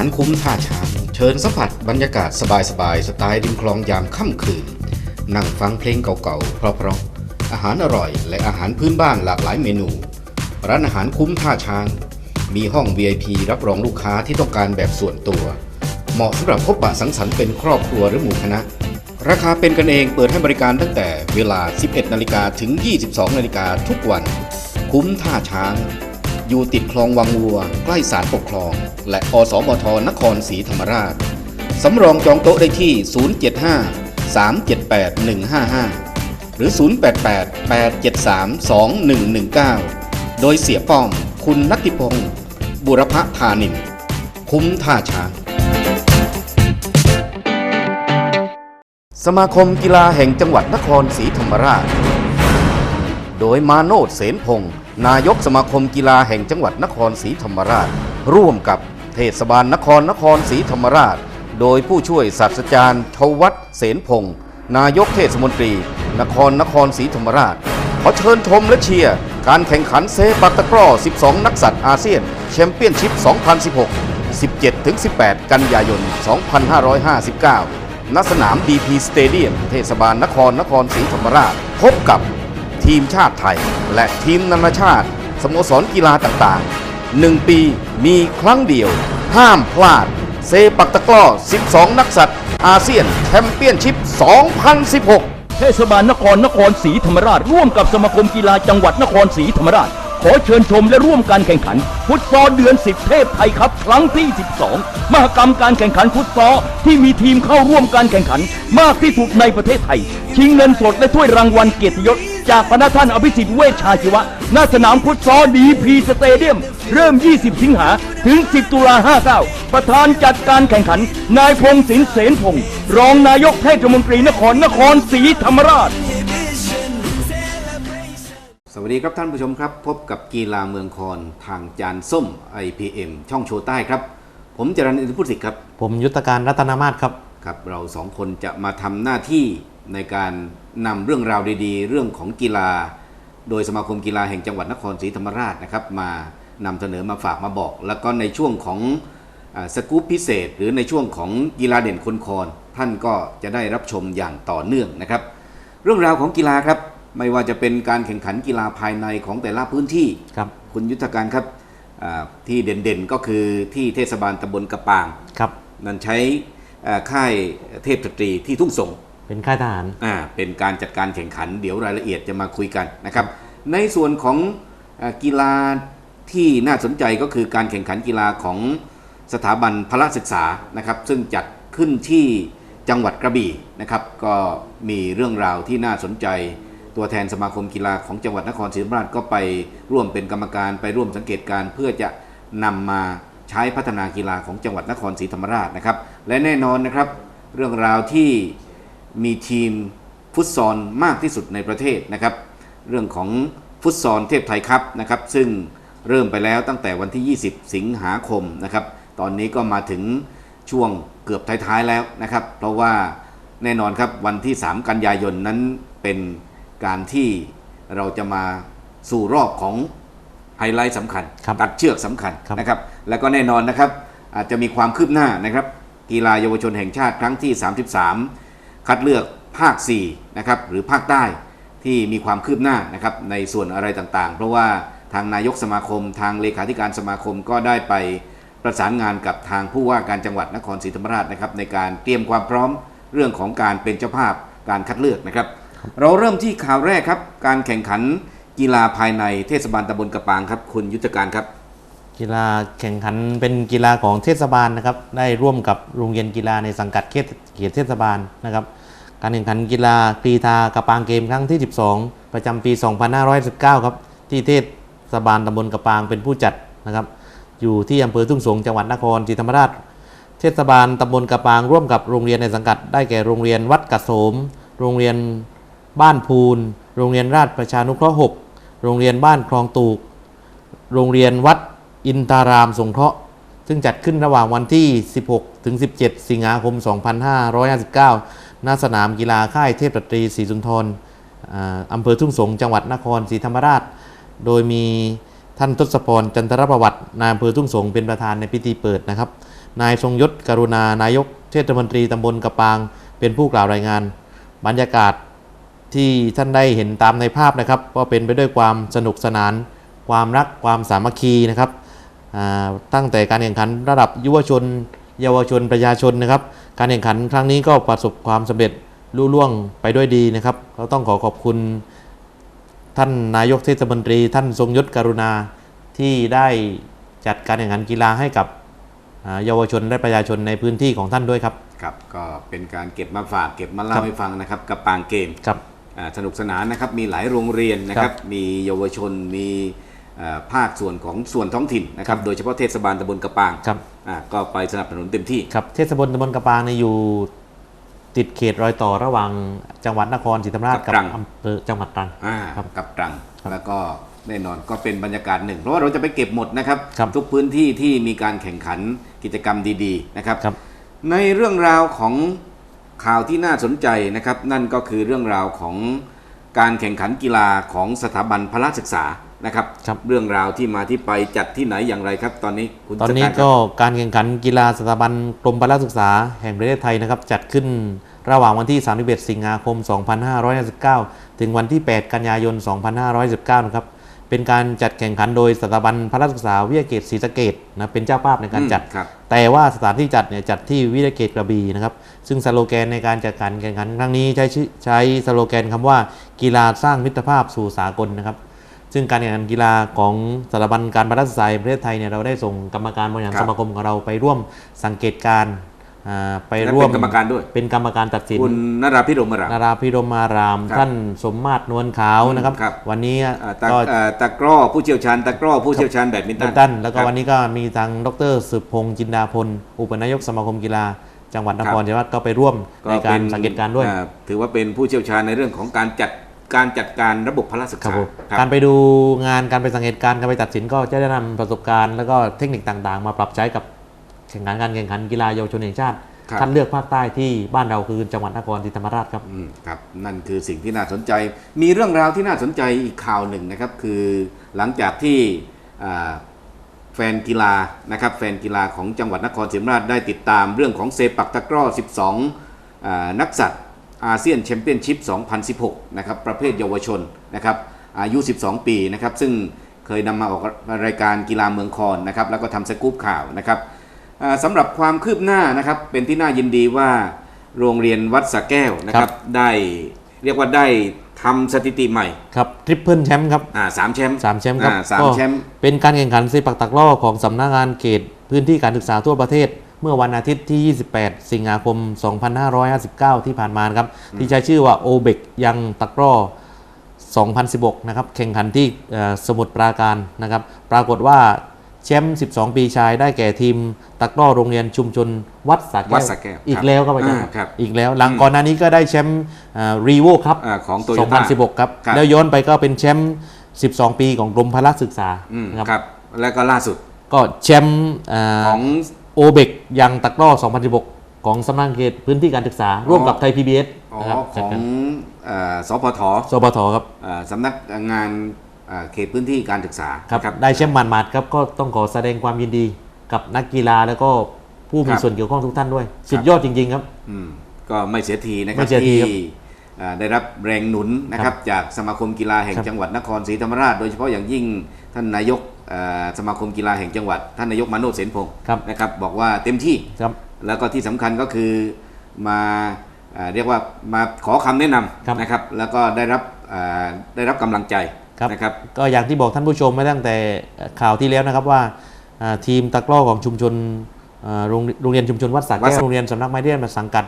านอาหารคุ้มท่าช้างเชิญสัมผัสบรรยากาศสบายๆสไตล์ริมคลองยามค่ำคืน นั่งฟังเพลงเก่าๆ เพราะๆอาหารอร่อย และอาหารพื้นบ้านหลากหลายเมนู ร้านอาหารคุ้มท่าช้าง มีห้อง VIP รับรองลูกค้าที่ต้องการแบบส่วนตัว เหมาะสำหรับพบปะสังสรรค์เป็นครอบครัวหรือหมู่คณะ ราคาเป็นกันเองเปิดให้บริการตั้งแต่เวลา 11 นาฬิกาถึง 22 นาฬิกาทุกวัน คุ้มท่าช้าง อยู่ติดคลองวังวัว ใกล้ศาลปกครอง และอสมทนครศรีธรรมราช สำรองจองโต๊ะได้ที่ 075 378 155 หรือ 088 873 2119 โดยเสียป้อม คุณนัตติพงศ์บุรพธานิน คุ้มท่าช้างสมาคมกีฬาแห่งจังหวัดนครศรีธรรมราช โดยมาโนดเสนพงศ์นายกสมาคมกีฬาแห่งจังหวัดนครศรีธรรมราช ร่วมกับเทศบาลนครนครศรีธรรมราช โดยผู้ช่วยศาสตราจารย์ชวัฒน์เสนพงศ์นายกเทศมนตรี นครนครศรีธรรมราช ขอเชิญชมและเชียร์การแข่งขันเซปักตะกร้อ 12 นักสัตว์อาเซียน แชมเปี้ยนชิพ 2016 17-18 กันยายน 2559 ณ สนาม DP Stadium เทศบาลนครนครศรีธรรมราช พบกับ ทีมชาติไทย และทีมนานาชาติ สโมสรกีฬาต่างๆ 1 ปีมีครั้งเดียว ห้ามพลาด เซปักตะกร้อ 12 นักสัตว์ อาเซียนแชมเปี้ยนชิพ 2016 เทศบาลนครนครศรีธรรมราช ร่วมกับสมาคมกีฬาจังหวัดนครศรีธรรมราช ขอเชิญชมและร่วมการแข่งขัน ฟุตซอลเดือน 10 เทพไทยครับครั้งที่ 12 มหกรรมการแข่งขันฟุตซอลที่มีทีมเข้าร่วมการแข่งขัน มากที่สุดในประเทศไทย ชิงเงินสดและถ้วยรางวัลเกียรติยศ จากพระท่านอภิสิทธิ์เวชชาชีวะ ณ สนามฟุตซอลดีพีสเตเดียม เริ่ม 20 สิงหาถึง 10 ตุลา59 ประธานจัดการแข่งขัน นายพงศินเสนพงศ์รองนายกเทศมนตรีนครนครศรีธรรมราช สวัสดีครับท่านผู้ชมครับ พบกับกีฬาเมืองคอนทางจานส้ม IPM ช่องโชว์ใต้ครับ ผมจรัญอินทรพุทธสิทธิ์ครับ ผมยุทธการรัตนามาศครับครับ เราสองคนจะมาทำหน้าที่ในการนำเรื่องราวดีๆ เรื่องของกีฬา โดยสมาคมกีฬาแห่งจังหวัดนครศรีธรรมราชนะครับ มานำเสนอมาฝากมาบอก แล้วก็ในช่วงของอาสกู๊ปพิเศษ หรือในช่วงของกีฬาเด่นคนคอนท่านก็จะได้รับชมอย่างต่อเนื่องนะครับ เรื่องราวของกีฬาครับ ไม่ว่าจะเป็นการแข่งขันกีฬาภายในของแต่ละพื้นที่ครับคุณยุทธการครับอ่าที่เด่นๆก็คือที่เทศบาลตำบลกระปางครับนั้นใช้อ่าค่ายเทพสตรีที่ทุ่งสงเป็นค่ายทหารอ่าเป็นการจัดการแข่งขันเดี๋ยวรายละเอียดจะมาคุยกันนะครับ ในส่วนของอากีฬาที่น่าสนใจก็คือการแข่งขันกีฬาของสถาบันพละศึกษานะครับ ซึ่งจัดขึ้นที่จังหวัดกระบี่นะครับ ก็มีเรื่องราวที่น่าสนใจ ตัวแทนสมาคมกีฬาของจังหวัดนครศรีธรรมราชก็ไปร่วมเป็นกรรมการไปร่วมสังเกตการเพื่อจะนำมาใช้พัฒนากีฬาของจังหวัดนครศรีธรรมราชนะครับ และแน่นอนนะครับ เรื่องราวที่มีทีมฟุตซอลมากที่สุดในประเทศนะครับ เรื่องของฟุตซอลเทพไทยครับนะครับ ซึ่งเริ่มไปแล้วตั้งแต่วันที่ 20 สิงหาคมนะครับ ตอนนี้ก็มาถึงช่วงเกือบท้ายๆแล้วนะครับ เพราะว่าแน่นอนครับวันที่ 3 กันยายนนั้นเป็น การที่เราจะมาสู่รอบของไฮไลท์สำคัญครับตัดเชือกสำคัญครับนะครับ แล้วก็แน่นอนนะครับอาจจะมีความคืบหน้านะครับ กีฬาเยาวชนแห่งชาติครั้งที่ 33 คัดเลือกภาค4นะครับหรือภาคใต้ที่มีความคืบหน้านะครับในส่วนอะไรต่างๆ เพราะว่าทางนายกสมาคม ทางเลขาธิการสมาคมก็ได้ไปประสานงานกับทางผู้ว่าการจังหวัดนครศรีธรรมราชนะครับในการเตรียมความพร้อมเรื่องของการเป็นเจ้าภาพการคัดเลือกนะครับ เราเริ่มที่ข่าวแรกครับ การแข่งขันกีฬาภายในเทศบาลตำบลกระปางครับคุณยุทธการครับ กีฬาแข่งขันเป็นกีฬาของเทศบาลนะครับ ได้ร่วมกับโรงเรียนกีฬาในสังกัดเขตเขตเทศบาลนะครับ การแข่งขันกีฬากรีธากระปางเกมครั้งที่ 12 ประจำปี 2519 ครับ ที่เทศบาลตำบลกระปางเป็นผู้จัดนะครับ อยู่ที่อำเภอทุ่งสงจังหวัดนครศรีธรรมราช เทศบาลตำบลกระปางร่วมกับโรงเรียนในสังกัด ได้แก่โรงเรียนวัดกระโสม โรงเรียน บ้านพูน โรงเรียนราชประชานุเคราะห์ 6 โรงเรียนบ้านคลองตูก โรงเรียนวัดอินทารามสงเคราะห์ ซึ่งจัดขึ้นระหว่างวันที่ 16 ถึง 17 สิงหาคม 2559 ณ สนามกีฬาค่ายเทพตรีศรีสุนทรอ่าอำเภอทุ่งสง จังหวัดนครศรีธรรมราช โดยมีท่านทศพรจันทรประวัติ นายอำเภอทุ่งสงเป็นประธานในพิธีเปิดนะครับ นายทรงยศกรุณานายกเทศมนตรีตำบลกระปาง เป็นผู้กล่าวรายงาน บรรยากาศ ที่ท่านได้เห็นตามในภาพนะครับ ก็เป็นไปด้วยความสนุกสนาน ความรักความสามัคคีนะครับอ่าตั้งแต่การแข่งขันระดับยุวชน เยาวชนประชาชนนะครับ การแข่งขันครั้งนี้ก็ประสบความสำเร็จลุล่วงไปด้วยดีนะครับก็ต้องขอขอบคุณ ท่านนายกเทศมนตรี ท่านทรงยศกรุณาที่ได้จัดการแข่งขันกีฬาให้กับอ่าเยาวชนและประชาชนในพื้นที่ของท่านด้วยครับ ครับ ก็เป็นการเก็บมาฝากเก็บมาเล่าครับให้ฟังนะครับกับปางเกมครับอ่า สนุกสนานนะครับมีหลายโรงเรียนนะคครัรับบมีเยาวชนมีอ่าภาคส่วนของส่วนท้องถิ่นนะครับโดยเฉพาะเทศบาลตำบลกระปางครับอ่าก็ไปสนับสนุนเต็มที่ครับเทศบาลตำบลกระปางเนี่ยอยู่ติดเขตรอยต่อระหว่างจังหวัดนครศรีธรรมราชกักับบตรังอำเภอจังหวัดตรังอ่าครับกับตรังแล้วก็แน่นอนก็เป็นบรรยากาศหนึ่ง เพราะว่าเราจะไปเก็บหมดนะครับครับทุกพื้นที่ที่มีการแข่งขันกิจกรรมดีๆนะครับครับในเรื่องราวของ ข่าวที่น่าสนใจนะครับนั่นก็คือเรื่องราวของการแข่งขันกีฬาของสถาบันพละศึกษานะครับครับเรื่องราวที่มาที่ไปจัดที่ไหนอย่างไรครับ ตอนนี้คุณตอนนี้สตาร์ทคก็รับการแข่งขันกีฬาสถาบันกรมพละศึกษาแห่งประเทศไทยนะครับจัดขึ้นระหว่างวันที่ 31 สิงหาคม 2559 ถึงวันที่ 8 กันยายน 2519 นะครับ เป็นการจัดแข่งขันโดยสถาบันพละศึกษาวิทยาเขตศรีสะเกดนะเป็นเจ้าภาพในการจัดอืมครับแต่ว่าสถานที่จัดเนี่ยจัดที่วิทยาเขตกระบี่นะครับ ซึ่งสโลแกนในการจัดการแข่งขันครั้งนี้ใช้ชื่อใช้สโลแกนคำว่ากีฬาสร้างมิตรภาพสู่สากลนะครับ ซึ่งการแข่งขันกีฬาของสถาบันการบรรศึกษาแห่งประเทศไทยเนี่ยเราได้ส่งกรรมการบริหารครับสมาคมของเราไปร่วมสังเกตการณ์อ่า ไปและร่วมเป็นกรรมการด้วย เป็นกรรมการตัดสินคุณนราพิรมรามนาราพิรมารามครับท่านสมมาตรนวลขาวนะครับครับวันนี้อ่าตะก็เอ่อตะกร้อผู้เชี่ยวชาญตะกร้อผู้เชี่ยวชาญแบดมินแบตัดนมินตันแล้วก็ครับวันนี้ก็มีทางดรสืบพงษ์จินดาพล อุปนายกสมาคมกีฬาจังหวัดนครศรีธรรมราชก็ไปร่วมในการสังเกตการณ์ด้วยอ่าถือว่าเป็นผู้เชี่ยวชาญในเรื่องของการจัดการจัดการระบบพละศึกครับษาผมครับการไปดูงานการไปสังเกตการณ์การไปตัดสินก็จะได้นำประสบการณ์ แล้วก็เทคนิคต่างๆ มาปรับใช้กับ แข่งขันการแข่งขันกีฬาเยาวชนแห่งชาติครับคัดเลือกภาคใต้ที่บ้านเราคือจังหวัดนครศรีธรรมราชครับอืมครับ นั่นคือสิ่งที่น่าสนใจ มีเรื่องราวที่น่าสนใจอีกข่าวหนึ่งนะครับ คือหลังจากที่อ่าแฟนกีฬานะครับแฟนกีฬาของจังหวัดนครศรีธรรมราชได้ติดตามเรื่องของเซปักตะกร้อ 12อ่านักสัตว์อาเซียนแชมเปี้ยนชิพ 2016 นะครับประเภทเยาวชนนะครับอายุ 12 ปีนะครับซึ่งเคยนำมาออกรายการกีฬาเมืองคอนนะครับแล้วก็ทำสกู๊ปข่าวนะครับอ่า สำหรับความคืบหน้านะครับเป็นที่น่ายินดีว่าโรงเรียนวัดสระแก้วนะคครัรับบได้เรียกว่าได้ทำสถิติใหม่ครับทริปเปิลแชมป์ครับอ่าสามแชมป์สามแชมป์ครับอ่าสามก็แชมป์เป็นการแข่งขันเซปักตักล่อของสำนักงานเขตพื้นที่การศึกษาทั่วประเทศ เมื่อวันอาทิตย์ที่ 28 สิงหาคม 2559 ที่ผ่านมานะครับที่ใช้ชื่อว่าโอเบกยังตักล่อ2016 นะครับแข่งขันที่เอ่อสมุทรปราการนะครับ ปรากฏว่า แชมป์12 ปีชายได้แก่ทีมตักล่อโรงเรียนชุมชนวัดสระแก้วัดสระแก้วอีคกรับแล้วครับอาจารย์อ่าครับอีกแล้วหลังอืมก่อนหน้านี้ก็ได้แชมป์รีโวครับอ่าของโตโยต้า2016 ครับครับ แล้วย้อนไปก็เป็นแชมป์12 ปีของกรมพละศึกษาอืมนะครับครับแล้วก็ล่าสุดก็แชมป์อ่า ของ โอเบกยังตะกร้อ 2016 ของสำนักงานเขตพื้นที่การศึกษา ร่วมกับไทย PBS อ๋อนะครับขจัดองกันเอ่อสพทสปทครับ เอ่อสำนักงาน เอ่อเขตพื้นที่การศึกษาครับนะได้แชมป์หมาดๆครับก็ต้องขอแสดงความยินดีกับนักกีฬาแล้วก็ผู้มีครับส่วนเกี่ยวข้องทุกท่านด้วย สุดยอดจริง ๆ ครับอืมก็ไม่เสียทีนะคไม่รับเสียทีที่ครับอ่าได้รับแรงหนุนนะครับจากสมาคมกีฬาแห่งครับจังหวัดนครศรีธรรมราช โดยเฉพาะอย่างยิ่งท่านนายกเอ่อสมาคมกีฬาแห่งจังหวัด ท่านนายกมาโนชเสนพงศ์ครับนะครับบอกว่าเต็มที่ครับแล้วก็ที่สำคัญก็คือมาอ่าเรียกว่ามาขอคำแนะนครับำนะครับ แล้วก็ได้รับอ่าได้รับกำลังใจ ครับนะครับก็อย่างที่บอกท่านผู้ชมมาตั้งแต่ข่าวที่แล้วนะครับว่าอ่าทีมตะกร้อของชุมชนอ่าโรงโรงเรียนชุมชนวัดสระวัดแก้สวระโรงเรียนสำนักไม้เรียนมาสังกัด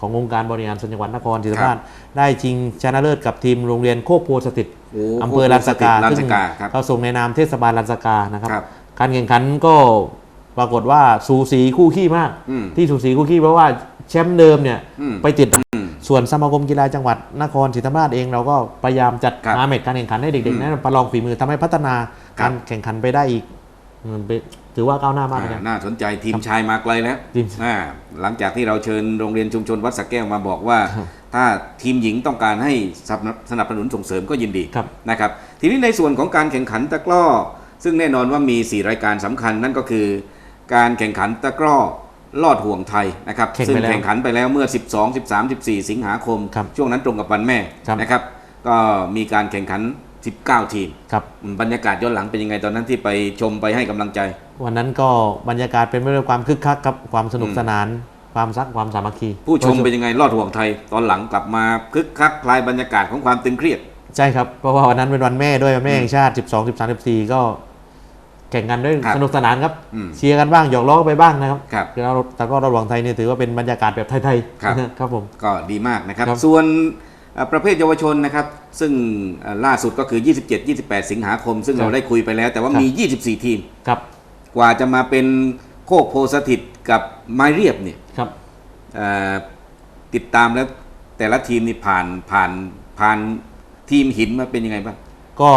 ขององค์การบริหารส่วนจังหวัดนครศรีธรรมราชได้ชิงชนะเลิศกับทีมโรงเรียนโคกโพธิ์สถิตโอ้อำเภอลานสกาลานซึ่สงกาครับเขาส่งในนามเทศบาลลานสกานะครับครับการแข่งขันก็ปรากฏว่าสูสีคู่ขี้มากอืมที่สูสีคู่ขี้เพราะว่าแชมป์เดิมเนี่ยอืมไปติดอืม ส่วนสมาคมกีฬาจังหวัดนครศรีธรรมราชเองเราก็พยายามจัดครับหาเม็ดการแข่งขันให้เด็กอืๆมนั้นประลองฝีมือทำให้พัฒนาครักาบรแข่งขันไปได้อีกอืมไปถือว่าก้าวหน้ามากเหมือนกัน อ่าน่าสนใจทีมชายมาไกลแล้วทีมอ่าหลังจากที่เราเชิญโรงเรียนชุมชนวัดสระแก้วมาบอกว่า ครับถ้าทีมหญิงต้องการให้สนับสนับสนุนส่งเสริมก็ยินดีครับ นะครับ ทีนี้ในส่วนของการแข่งขันตะกร้อ ซึ่งแน่นอนว่ามี 4 รายการสำคัญนั่นก็คือ การแข่งขันตะกร้อ ลอดห่วงไทยนะครับแข่งซึ่งไปแล้วแข่งขันไปแล้วเมื่อ 12 13 14 สิงหาคม ครับช่วงนั้นตรงกับวันแม่ครับ นะครับก็มีการแข่งขัน 19 ทีมครับ อืมบรรยากาศย้อนหลังเป็นยังไงตอนนั้นที่ไปชมไปให้กำลังใจ วันนั้นก็บรรยากาศเป็นไปด้วยความคึกคักครับความสนุกอืมสนาน ความซักความสามัคคีผู้ชมเป็นยังไงลอดห่วงไทย ตอนหลังกลับมาคึกคักคลายบรรยากาศของความตึงเครียด ใช่ครับเพราะว่าวันนั้นเป็นวันแม่ด้วยวันแม่แห่งชาติ 12 13 14ก็ แข่งกันด้วยครับสนุกสนานครับอืมเชียร์กันบ้างหยอกล้อไปบ้างนะครับครับคือเราแต่ก็ระหว่างไทยเนี่ยถือว่าเป็นบรรยากาศแบบไทยๆครับครับผม ก็ดีมากนะครับ ครับส่วนเอ่อประเภทเยาวชนนะครับ ซึ่งเอ่อล่าสุดก็คือ 27 28 สิงหาคม ซึ่งครับเราได้คุยไปแล้ว แต่ว่าครับ มี 24 ทีม ครับกว่าจะมาเป็นโคกโพสถิตกับไม้เรียบเนี่ยครับ เอ่อติดตามแล้วแต่ละทีมนี่ผ่านผ่านผ่านทีมหินมาเป็นยังไงบ้าง ก็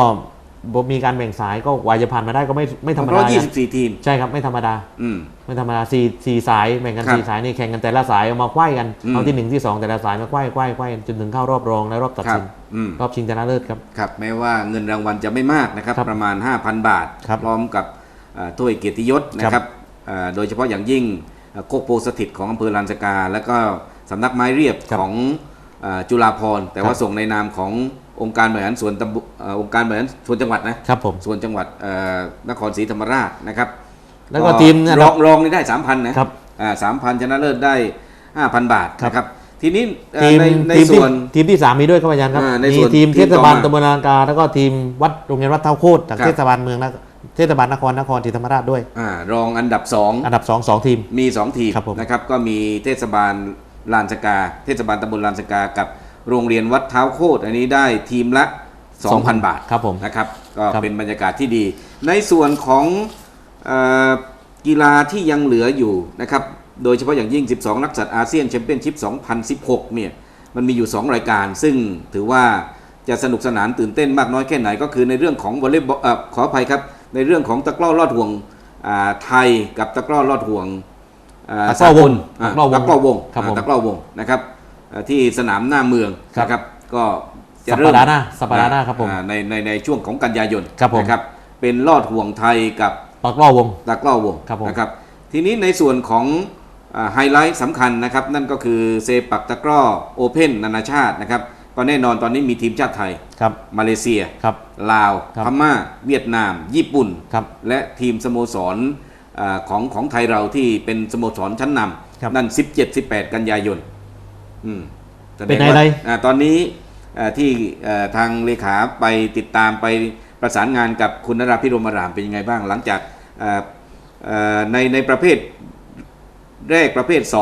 มีการแบ่งสายก็กว่าจะผ่านมาได้ก็ไม่ไม่ธรรมเพดาราะนะ24 ทีม ใช่ครับไม่ธรรมดาอืม ไม่ธรรมดาสี่สี่สายแบ่งกันครับสี่สายนี่แข่งกันแต่ละสายเอามาไขว้กันอืม เอาที่หนึ่งที่สองแต่ละสายมาไขว้ไขว้ไขว้จนถึงเข้ารอบรองและรอบตัดครัสิบนอืม รอบชิงชนะเลิศครับ ครับแม้ว่าเงินรางวัลจะไม่มากนะครับ ครับประมาณ 5,000 บาท ครับพร้อมกับเอ่อถ้วยเกียรติยศนะคครัรับบเอ่อโดยเฉพาะอย่างยิ่งเอ่อโคกโพสถิตของอำเภอลานสกา แล้วก็สำนักไม้เรียบครับของเอ่อจุฬาภรณ์แต่ครับว่าส่งในนามของ องค์การบริหารส่วนตำบลเอ่อองค์การบริหารส่วนจังหวัดนะครับผมส่วนจังหวัดเอ่อนครศรีธรรมราชนะครับ แล้วก็ทีมเนี่ยรองรองนี่ได้3,000นะครับสามพันชนะเลิศได้5,000บาทครับนะครับทีนี้เอ่อทีมในในทีมส่ที่วนทีมที่สามมีด้วยครับอาจารย์ครับอ่าในมีส่วนทีมทีเทมศบาลต่อมาตำบลลานกาแล้วก็ทีมวัดโรงเรียนวัดเท่าโคตรจากครับเทศบาลเมืองนะเทศบาลนครนครศรีธรรมราชด้วยอ่ารองอันดับ 2 อันดับสองสองทีมมี 2 ทีมครับผมนะครับก็มีเทศบาลลานสกา เทศบาลตำบลลานสกากับ โรงเรียนวัดเท้าโคตรอันนี้ได้ทีมละ 2,000 บาทครับผมนะครับก็ครับเป็นบรรยากาศที่ดี ในส่วนของเอ่อกีฬาที่ยังเหลืออยู่นะครับโดยเฉพาะอย่างยิ่ง 12 นักสัตว์อาเซียนแชมเปี้ยนชิพ 2016 เนี่ยมันมีอยู่ 2 รายการ ซึ่งถือว่าจะสนุกสนานตื่นเต้นมากน้อยแค่ไหนก็คือในเรื่องของวอลเลย์บอลเอ่อขออภัยครับ ในเรื่องของตะกร้อลอดห่วงอ่าไทยกับตะกร้อลอดห่วงอ่าตะกร้อวงอ่าตะกร้อวงตะกร้อวงครับผมอ่าตะกร้อวงนะครับอ่า ที่สนามหน้าเมืองครับนะครับก็จะสัปเริ่มดาห์หน้าสัปดาห์หน้าครับผมอ่าในในในช่วงของกันยายนครับผมนะครับเป็นลอดห่วงไทยกับปากล้อวงตะกร้อวงครับผมนะครับทีนี้ในส่วนของไฮไลท์สำคัญนะครับนั่นก็คือเซปักตะกร้อโอเพ่นนานาชาตินะครับก็แน่นอนตอนนี้มีทีมชาติไทยครับมาเลเซียครับลาวครับพม่าเวียดนาม ญี่ปุ่นครับและทีมสโมสรอาของของไทยเราที่เป็นสโมสรชั้นนครับำนั่น 17 18 กันยายน อืมแสดงเป็นไงว่าไร อ่าตอนนี้อ่าที่อ่าทางเลขาไปติดตามไปประสานงานกับคุณนราพิรมอารามเป็นยังไงบ้าง หลังจากอ่าอ่าในในประเภทแรกประเภท2เส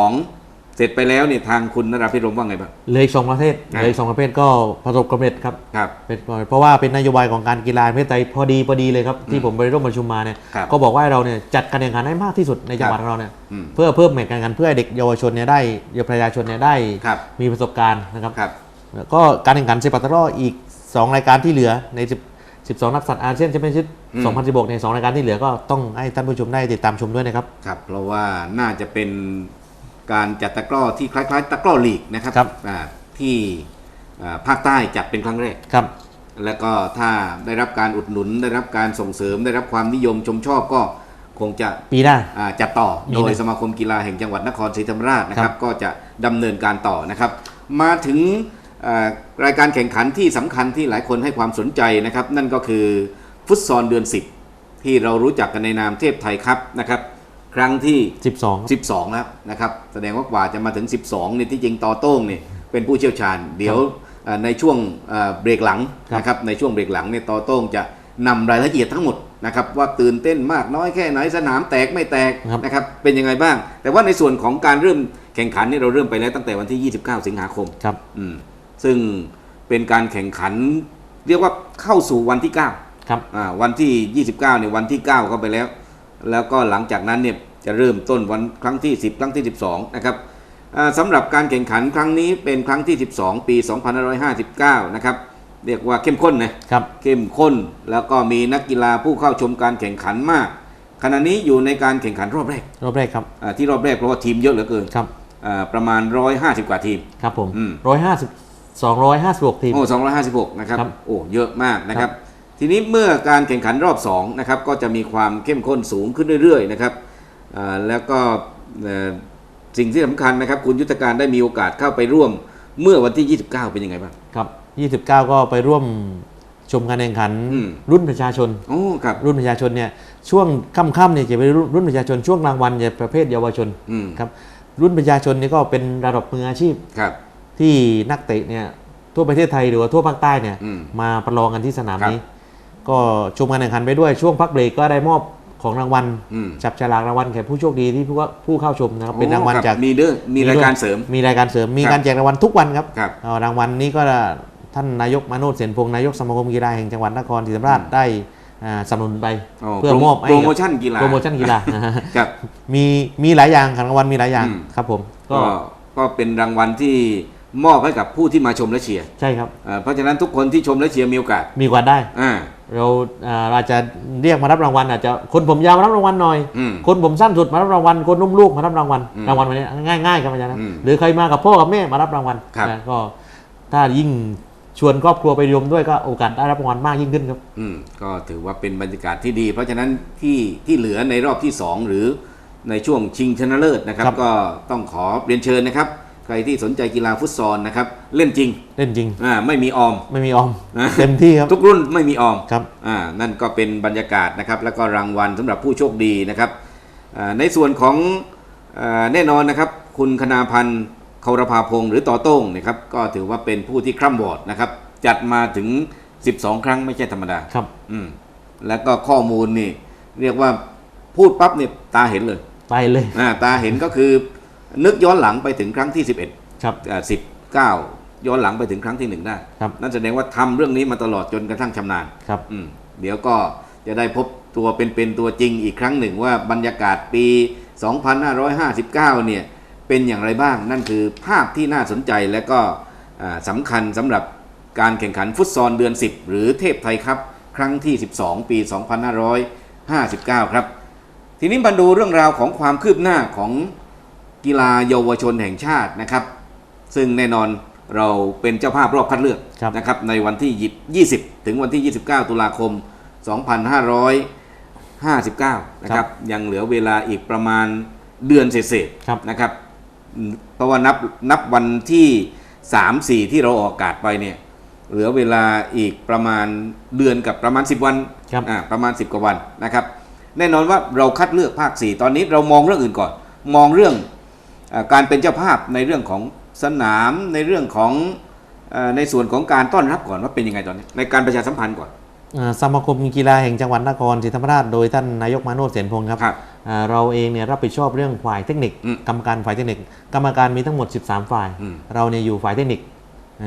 ร็จไปแล้วเนี่ยทางคุณนราพิรมว่าไงบ้าง เหลยสองประเภทครับเหลยสองประเภทก็ประสบความสำเร็จครับครับ เป็นเพราะว่าเป็นนโยบายของการกีฬาแห่งประเทศไทยพอดีพอดีเลยครับที่ผมไปร่วมประชุมมาเนี่ยครับก็บอกว่าให้เราเนี่ยจัดการแข่งขันให้มากที่สุดในจังหวัดครับของเราเนี่ยอืมเพื่อเพิ่มแมตช์การแข่งขันเพื่อให้เด็กเยาวชนเนี่ยได้เยาวประชาชนเนี่ยได้ครับ มีประสบการณ์นะครับครับ แล้วก็การแข่งขันเซปักตะกร้ออีก 2 รายการที่เหลือใน10 12 นักสัตว์อาเซียนแชมเปี้ยนชิพอืม 2016ในยสองรายการที่เหลือก็ต้องให้ท่านผู้ชมได้ติดตามชมด้วยนะครับ ครับ เพราะว่าน่าจะเป็น การจัดตะกร้อที่คล้ายๆ ตะกร้อลีกนะครับครับ อ่าที่อ่าภาคใต้จัดเป็นครั้งแรก ครับ แล้วก็ถ้าได้รับการอุดหนุนได้รับการส่งเสริม ได้รับความนิยมชมชอบก็คงจะปีหน้า อ่าจัดต่อมีโดยนะสมาคมกีฬาแห่งจังหวัดนครศรีธรรมราชนะคครัรับบ ก็จะดำเนินการต่อนะครับ มาถึงอ่ารายการแข่งขันที่สำคัญที่หลายคนให้ความสนใจนะครับ นั่นก็คือฟุตซอลเดือน 10 ที่เรารู้จักกันในนามเทพไทยครับนะครับ ครั้งที่ 12 12แล้วนะครับแสดงว่ากว่าจะมาถึง 12เนี่ยที่จริงต่อโต้งเนี่ยเป็นผู้เชี่ยวชาญ เดี๋ยวเอ่อในช่วงเอ่อเบรกหลังครับนะครับในช่วงเบรกหลังเนี่ยต่อโต้งจะนำรายละเอียดทั้งหมดนะครับว่าตื่นเต้นมากน้อยแค่ไหนสนามแตกไม่แตกครับนะครับเป็นยังไงบ้าง แต่ว่าในส่วนของการเริ่มแข่งขันเนี่ยเราเริ่มไปแล้วตั้งแต่วันที่ 29 สิงหาคมครับอืมซึ่งเป็นการแข่งขันเรียกว่าเข้าสู่วันที่ 9 ครับอ่าวันที่ 29เนี่ยวันที่ 9 เข้าไปแล้ว แล้วก็หลังจากนั้นเนี่ยจะเริ่มต้นวันครั้งที่ 10 ครั้งที่ 12 นะครับอ่าสำหรับการแข่งขันครั้งนี้เป็นครั้งที่ 12 ปี 2559 นะครับ เรียกว่าเข้มข้นนะครับเข้มข้นแล้วก็มีนักกีฬาผู้เข้าชมการแข่งขันมาก ขณะนี้อยู่ในการแข่งขันรอบแรก รอบแรกครับอ่าที่รอบแรกเพราะว่าทีมเยอะเหลือเกินครับอ่าประมาณ 150 กว่าทีมครับผมอืมร้อยห้าสิบสองร้อยห้าสิบหกทีมโอ้256นะครับครับโอ้เยอะมากนะคครัรับบ ทีนี้เมื่อการแข่งขันรอบ2นะครับก็จะมีความเข้มข้นสูงขึ้นเรื่อยๆนะครับอ่าแล้วก็เอ่อสิ่งที่สำคัญนะครับ คุณยุทธการได้มีโอกาสเข้าไปร่วมเมื่อวันที่ 29 เป็นยังไงบ้างครับ 29 ก็ไปร่วมชมการแข่งขันอืมรุ่นประชาชนโอ้ครับรุ่นประชาชนเนี่ยช่วงค่ำๆเนี่ยจะเป็นรุ่นรุ่นประชาชนช่วงกลางวันจะประเภทเยาวชนอืมครับรุ่นประชาชนนี่ก็เป็นระดับมืออาชีพครับที่นักเตะเนี่ยทั่วประเทศไทยหรือว่าทั่วภาคใต้เนี่ยอืมมาประลองกันที่สนามครับนี้ ก็ชมการแข่งขันไปด้วยช่วงพักเบรกก็ได้มอบของรางวัลอืม จับฉลากรางวัลแก่ผู้โชคดีที่ผู้ว่าผู้เข้าชมนะครับเป็นรางวัลโอ้คบจาก มีเด้อมีรายการเสริม มีรายการเสริม มีครับการแจกรางวัลทุกวันครับครับเอ่อรางวัลนี้ก็ท่านนายกมาโนดเสนพงศ์นายกสมาคมกีฬาแห่งจังหวัดนครศรีธรรมราชได้อ่าสนับสนุนไปโอ้เพื่อโปรมอบให้โปรโมชั่นกีฬา โปรโมชั่นกีฬา ครับ มีมีหลายอย่างครับรางวัลมีหลายอย่างอืม ครับผมก็ก็ก็เป็นรางวัลที่ มอบให้กับผู้ที่มาชมและเชียร์ใช่ครับอ่าเพราะฉะนั้นทุกคนที่ชมและเชียร์มีโอกาสมีกว่าได้ อ่า เราอ่าเราอาจจะเรียกมารับรางวัลอาจจะคนผมยาวมารับรางวัลหน่อย อืมคนผมสั้นสุดมารับรางวัลคนนุ่มลูกมารับรางวัลอืมรางวัลวันนี้ง่ายๆครับอาจารย์นะอืมหรือใครมากับพ่อกับแม่มารับรางวัลครับ นะก็ถ้ายิ่งชวนครอบครัวไปรวมด้วยก็โอกาสได้รับรางวัลมากยิ่งขึ้นครับ อืมก็ถือว่าเป็นบรรยากาศที่ดี เพราะฉะนั้นที่ที่เหลือในรอบที่ 2 หรือในช่วงชิงชนะเลิศนะครับ ครับก็ต้องขอเรียนเชิญนะครับ ใครที่สนใจกีฬาฟุตซอลนะครับเล่นจริงเล่นจริงอ่าไม่มีออม ไม่มีออมนะ เต็มที่ครับ ทุกรุ่นไม่มีออมครับอ่านั่นก็เป็นบรรยากาศนะครับ แล้วก็รางวัลสำหรับผู้โชคดีนะครับอ่าในส่วนของอาแน่นอนนะครับ คุณคณาพันธ์เคารพาพงศ์หรือต่อโต้งนะครับก็ถือว่าเป็นผู้ที่คร่ำวอร์ดนะครับ จัดมาถึง 12 ครั้งไม่ใช่ธรรมดาครับ อืมแล้วก็ข้อมูลนี่เรียกว่าพูดปั๊บเนี่ยตาเห็นเลยไปเลย อ่าตาเห็นก็คือ นึกย้อนหลังไปถึงครั้งที่ 11ครับอ่าสิบเก้าย้อนหลังไปถึงครั้งที่หนึ่งได้ ครับนั่นแสดงว่าทำเรื่องนี้มาตลอดจนกระทั่งชำนาญครับอืมเดี๋ยวก็จะได้พบตัวเป็นๆตัวจริงอีกครั้งหนึ่งว่าบรรยากาศปี 2559 เนี่ยเป็นอย่างไรบ้าง นั่นคือภาพที่น่าสนใจและก็อ่าสำคัญสำหรับการแข่งขันฟุตซอลเดือน 10 หรือเทพไทยครับ ครั้งที่ 12 ปี 2559 ครับ ทีนี้มาดูเรื่องราวของความคืบหน้าของ กีฬาเยาวชนแห่งชาตินะครับ ซึ่งแน่นอนเราเป็นเจ้าภาพรอบคัดเลือกครับนะครับในวันที่ 20 ถึงวันที่ 29 ตุลาคม 2559 นะครับยังเหลือเวลาอีกประมาณเดือนเศษครับๆนะครับอืมเพราะว่านับนับวันที่ 3 4 ที่เราออกอากาศไปเนี่ยเหลือเวลาอีกประมาณเดือนกับประมาณ 10 วันครับอ่าประมาณ 10 กว่าวันนะครับ แน่นอนว่าเราคัดเลือกภาค 4 ตอนนี้เรามองเรื่องอื่นก่อน มองเรื่องอา การเป็นเจ้าภาพในเรื่องของสนามในเรื่องของเออในส่วนของการต้อนรับก่อนว่าเป็นยังไงตอนนี้ ในการประชาสัมพันธ์ก่อนอ่าสมาคมกีฬาแห่งจังหวัดนครศรีธรรมราชโดยท่านนายกมาโนดเสนพงศ์ครับครับอ่าเราเองเนี่ยรับผิดชอบเรื่องฝ่ายเทคนิคอืมกรรมการฝ่ายเทคนิค กรรมการมีทั้งหมด 13 ฝ่ายอืมเราเนี่ยอยู่ฝ่ายเทคนิค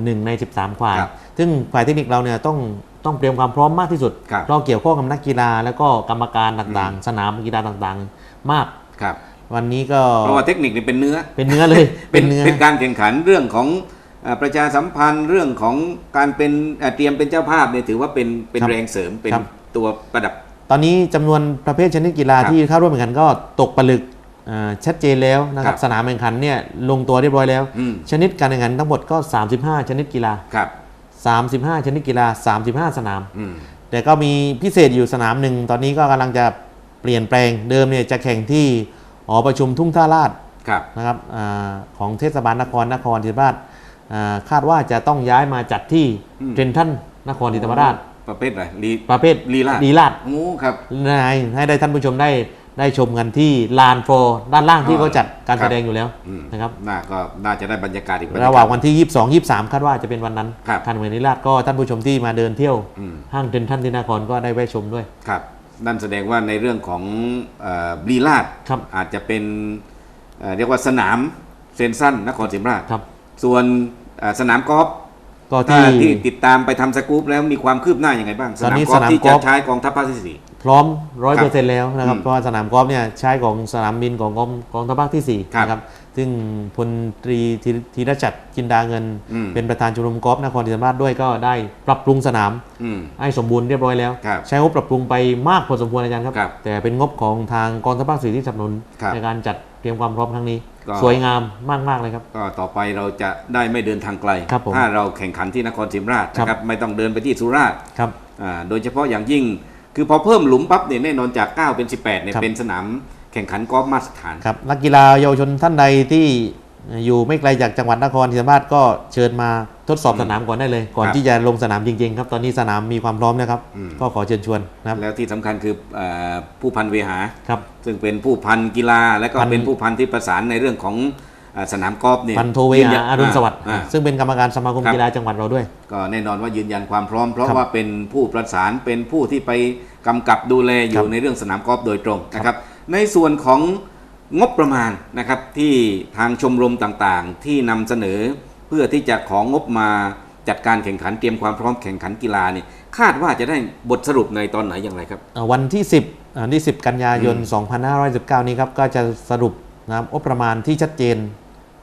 หนึ่งใน 13 ฝ่ายครับซึ่งฝ่ายเทคนิคเราเนี่ยต้องต้องเตรียมความพร้อมมากที่สุดครับเราเกี่ยวข้องกับนักกีฬาแล้วก็กรรมการต่างๆ สนามกีฬาต่างๆ มากครับ วันนี้ก็เพราะว่าเทคนิคนี่เป็นเนื้อ เป็นเนื้อเลย เป็นเนื้อเป็นการแข่งขันเรื่องของเอ่อประชาสัมพันธ์เรื่องของการเป็นเอ่อเตรียมเป็นเจ้าภาพเนี่ยถือว่าเป็นเป็นครับแรงเสริมเป็นครับตัวประดับ ตอนนี้จำนวนประเภทชนิดกีฬาครับที่เข้าร่วมแข่งขันก็ตกผลึกอ่าชัดเจนแล้วนะครัครับบสนามแข่งขันเนี่ยลงตัวเรียบร้อยแล้วอืมชนิดการแข่งขันทั้งหมดก็ 35 ชนิดกีฬาครับ35 ชนิดกีฬา 35 สนามอืมแต่ก็มีพิเศษอยู่สนามหนึ่งตอนนี้ก็กำลังจะเปลี่ยนแปลงเดิมเนี่ยจะแข่งที่ หอประชุมทุ่งท่าลาดครับนะครับอาของเทศบาลนครนครศรีธรรมราชอ่าคาดว่าจะต้องย้ายมาจัดที่อืมเทรนทันนครศรีธรรมราชประเภทอะไรลีประเภทลีลาดลีลาดโอ้ครับนายให้ได้ท่านผู้ชมได้ได้ชมกันที่ลานโฟร์ด้านล่างที่อ๋อเขาจัดการครับแสดงอยู่แล้วอืมนะครับน่าก็น่าจะได้บรรยากาศอีกบยกศระหว่างวันที่ 22 23คาดว่าจะเป็นวันนั้นครับทางเวนิลาดก็ท่านผู้ชมที่มาเดินเที่ยวอืมห้างเทรนทันที่นครก็ได้แวะชมด้วยครับ นั่นแสดงว่าในเรื่องของเอ่อลีลาดครับอาจจะเป็นเอ่อเรียกว่าสนามเซนสั้นนครศรีธรรมราชครับส่วนเอ่อสนามกอล์ฟก็ถ้าที่ที่ติดตามไปทำสกู๊ปแล้วมีความคืบหน้าอย่างไงบ้างสตอนนามนี้กอล์ฟสนามที่กอจะล์ฟใช้กองทัพภาคที่สี่พร้อมร้อยเปอร์เซ็นต์แล้วนะครับอืมเพราะว่าสนามกอล์ฟเนี่ยใช้ของสนามบินของกองกองทัพภาคที่4ครับนะครับ ซึ่งพลตรีธีธีรจักรจินดาเงินอืมเป็นประธานชมรมกอล์ฟนครศรีธรรมราชด้วยก็ได้ปรับปรุงสนามอืมให้สมบูรณ์เรียบร้อยแล้วครับใช้งบปรับปรุงไปมากพอสมควรอาจารย์ครับครับ แต่เป็นงบของทางกองทัพภาคสี่ที่สนับสนุนครับในการจัดเตรียมความพร้อมครั้งนี้ก็สวยงามมาก ๆ เลยครับ ก็ต่อไปเราจะได้ไม่เดินทางไกลครับผมถ้าเราแข่งขันที่นครศรีธรรมราชครับนะครับไม่ต้องเดินไปที่สุราษฎร์ครับอ่าโดยเฉพาะอย่างยิ่ง คือพอเพิ่มหลุมปั๊บเนี่ยแน่นอนจาก 9 เป็น 18เนี่ยครับเป็นสนาม แข่งขันกอล์ฟมาตรฐานครับนักกีฬาเยาวชนท่านใดที่อยู่ไม่ไกลจากจังหวัดนครศรีธรรมราชก็เชิญมาทดสอบสนามก่อนได้เลย ก่อนครับที่จะลงสนามจริงๆครับ ตอนนี้สนามมีความพร้อมนะครับอืมก็ขอเชิญชวนนะครับ แล้วที่สำคัญคือเอ่อผู้พันเวหาครับ ซึ่งเป็นผู้พันกีฬา และก็พันเป็นผู้พันที่ประสานในเรื่องของเอ่อสนามกอล์ฟเนี่ยพันโทเวยืนยัหานอรุณสวัสดิ์อ่าซึ่งเป็นกรรมการสมาคมครับกีฬาจังหวัดเราด้วย ก็แน่นอนว่ายืนยันความพร้อม เพราะครับว่าเป็นผู้ประสานเป็นผู้ที่ไปกำกับดูแลอครัยู่บในเรื่องสนามกอล์ฟโดยตรงนะครับ ในส่วนของงบประมาณนะครับที่ทางชมรมต่างๆ ที่นำเสนอเพื่อที่จะของงบมาจัดการแข่งขันเตรียมความพร้อมแข่งขันกีฬาเนี่ยคาดว่าจะได้บทสรุปในตอนไหนอย่างไรครับเอ่อวันที่ 10อ่าที่ 10 กันยายน 2519 นี้ครับก็จะสรุปนะครับงบประมาณที่ชัดเจน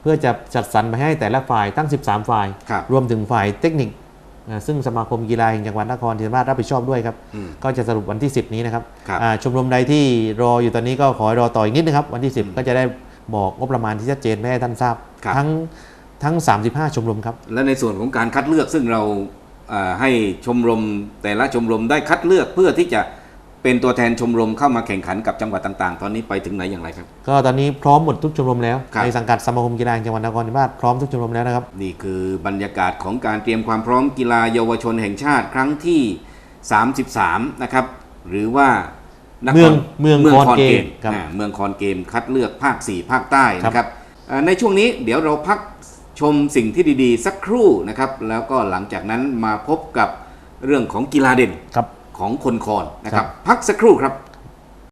เพื่อจะจัดสรรไปให้แต่ละฝ่ายตั้ง 13 ฝ่ายครับรวมถึงฝ่ายเทคนิคอ่า ซึ่งสมาคมกีฬาแห่งจังหวัดนครศรีธรรมราชรับผิดชอบด้วยครับอืมก็จะสรุปวันที่ 10 นี้นะครับครับอ่าชมรมใดที่รออยู่ตอนนี้ก็ขอให้รอต่ออีกนิดนะครับ วันที่ 10 ก็จะได้บอกงบประมาณที่ชัดเจนไม่ให้ท่านทราบครับทั้งทั้ง 35 ชมรมครับ และในส่วนของการคัดเลือกซึ่งเราเอ่อให้ชมรมแต่ละชมรมได้คัดเลือกเพื่อที่จะ เป็นตัวแทนชมรมเข้ามาแข่งขันกับจังหวัดต่างๆ ตอนนี้ไปถึงไหนอย่างไรครับ ก็ตอนนี้พร้อมหมดทุกชมรมแล้วครับ ในสังกัดสมาคมกีฬาแห่งจังหวัดนครศรีธรรมราชพร้อมทุกชมรมแล้วนะครับ นี่คือบรรยากาศของการเตรียมความพร้อมกีฬาเยาวชนแห่งชาติครั้งที่ 33 นะครับ หรือว่านครเมืองเมืองเมืองคอนคอนเกเกมมครับอ่าเมืองคอนเกมคัดเลือกภาค 4 ภาคใต้นะครับอ่าในช่วงนี้เดี๋ยวเราพักชมสิ่งที่ดีๆ สักครู่นะครับ แล้วก็หลังจากนั้นมาพบกับเรื่องของกีฬาเด่น ครับ ของคนคอนนะครับครับ พักสักครู่ครับ